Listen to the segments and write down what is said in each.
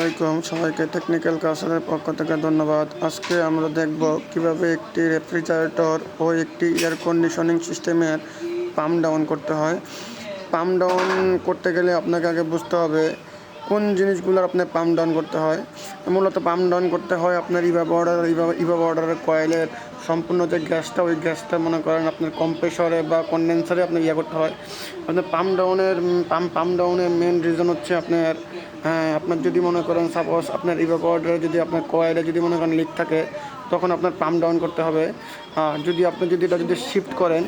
আলাইকুম। সবাইকে টেকনিক্যাল কাউন্সিলের পক্ষ থেকে ধন্যবাদ। আজকে আমরা দেখব কীভাবে একটি রেফ্রিজারেটর ও একটি এয়ার কন্ডিশনিং সিস্টেমের পাম্প ডাউন করতে হয়। পাম্প ডাউন করতে গেলে আপনাকে আগে বুঝতে হবে কোন জিনিসগুলো আপনার পাম্প ডাউন করতে হয়। মূলত পাম্প ডাউন করতে হয় আপনার ইভা বর্ডার ইভা ইভা বর্ডারের কয়েলের সম্পূর্ণ যে গ্যাসটা, ওই গ্যাসটা মনে করেন আপনার কম্প্রেসরে বা কন্ডেন্সারে আপনার ইয়ে করতে হয়। আপনার পাম্প ডাউনের পাম্প পাম্প ডাউনের মেন রিজন হচ্ছে আপনার আপনার যদি মনে করেন সাপোজ আপনার ইভা বর্ডারে যদি আপনার কয়েলে যদি মনে করেন লিক থাকে, তখন আপনার পাম্প ডাউন করতে হবে। আর যদি আপনি যদি এটা যদি শিফট করেন,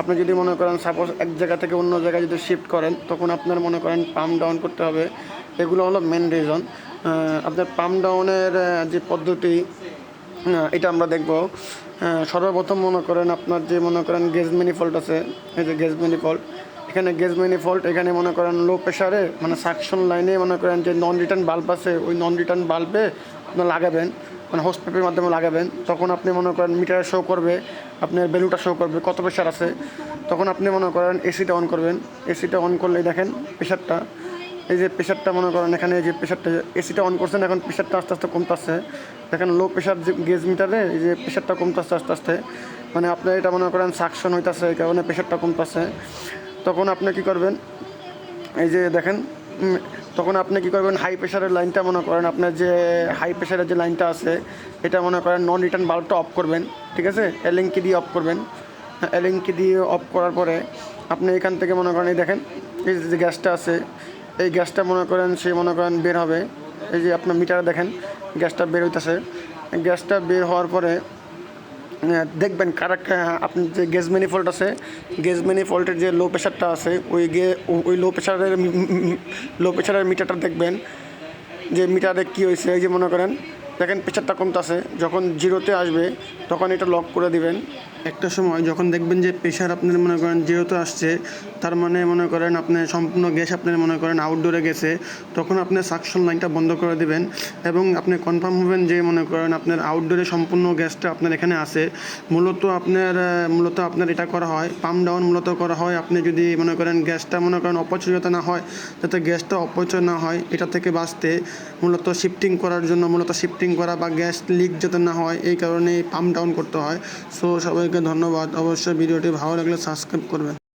আপনি যদি মনে করেন সাপোজ এক জায়গা থেকে অন্য জায়গায় যদি শিফট করেন, তখন আপনার মনে করেন পাম্প ডাউন করতে হবে। এগুলো হলো মেন রিজন আপনার পাম্প ডাউনের যে পদ্ধতি এটা আমরা দেখব। সর্বপ্রথম মনে করেন আপনার যে মনে করেন গেজ ম্যানিফল্ট আছে, এই যে গেজ ম্যানিফল্ট এখানে গেজ ম্যানিফল্ট এখানে মনে করেন লো প্রেশারে মানে সাকশন লাইনে মনে করেন যে নন রিটার্ন বাল্ব আছে, ওই নন রিটার্ন বাল্বে আপনার লাগাবেন মানে হোস পেপের মাধ্যমে লাগাবেন। তখন আপনি মনে করেন মিটারে শো করবে, আপনার বেলুটা শো করবে, কত প্রেশার আছে। তখন আপনি মনে করেন এসিটা অন করবেন। এসিটা অন করলেই দেখেন প্রেশারটা এই যে প্রেশারটা মনে করেন এখানে যে প্রেশারটা এসিটা অন করছেন, এখন প্রেশারটা আস্তে আস্তে কমতে আসছে দেখেন লো প্রেশার যে গেজ মিটারে এই যে প্রেশারটা কমতে আসছে আস্তে আস্তে। মানে আপনি এটা মনে করেন সাকশন হইতেছে, এই কারণে প্রেশারটা কমতে আসছে তখন আপনি কী করবেন? এই যে দেখেন তখন আপনি কী করবেন? হাই প্রেশারের লাইনটা মনে করেন, আপনার যে হাই প্রেশারের যে লাইনটা আছে, এটা মনে করেন নন রিটার্ন বাল্বটা অফ করবেন, ঠিক আছে? এলিঙ্কি দিয়ে অফ করবেন। এলিঙ্কি দিয়ে অফ করার পরে আপনি এখান থেকে মনে করেন, এই দেখেন, এই যে গ্যাসটা আছে, এই গ্যাসটা মনে করেন, সে মনে করেন বের হবে। এই যে আপনার মিটারে দেখেন, গ্যাসটা বের হইতেছে। গ্যাসটা বের হওয়ার পরে দেখবেন কারেক্ট আপনি যে গ্যাস ম্যানিফল্ট আছে গেজ ম্যানিফল্টের যে লো প্রেশারটা আছে, ওই গে ওই লো প্রেশারের লো প্রেশারের মিটারটা দেখবেন, যে মিটারে কী হয়েছে, এই যে মনে করেন, দেখেন প্রেশারটা কমতেছে, যখন জিরোতে আসবে, তখন এটা লক করে দিবেন একটা সময় যখন দেখবেন যে প্রেশার আপনার মনে করেন যেহেতু আসছে, তার মানে মনে করেন আপনি সম্পূর্ণ গ্যাস আপনার মনে করেন আউটডোরে গেছে, তখন আপনি সাকশন লাইনটা বন্ধ করে দেবেন এবং আপনি কনফার্ম হবেন যে মনে করেন আপনার আউটডোরে সম্পূর্ণ গ্যাসটা আপনার এখানে আছে। মূলত আপনার মূলত আপনার এটা করা হয় পাম্প ডাউন মূলত করা হয় আপনি যদি মনে করেন গ্যাসটা মনে করেন অপচয় যাতে না হয়, যাতে গ্যাসটা অপচয় না হয়, এটা থেকে বাঁচতে মূলত শিফটিং করার জন্য, মূলত শিফটিং করা বা গ্যাস লিক যাতে না হয়, এই কারণে পাম্প ডাউন করতে হয়। সো সবাইকে ধন্যবাদ। অবশ্যই ভিডিওটি ভালো লাগলে সাবস্ক্রাইব করবেন।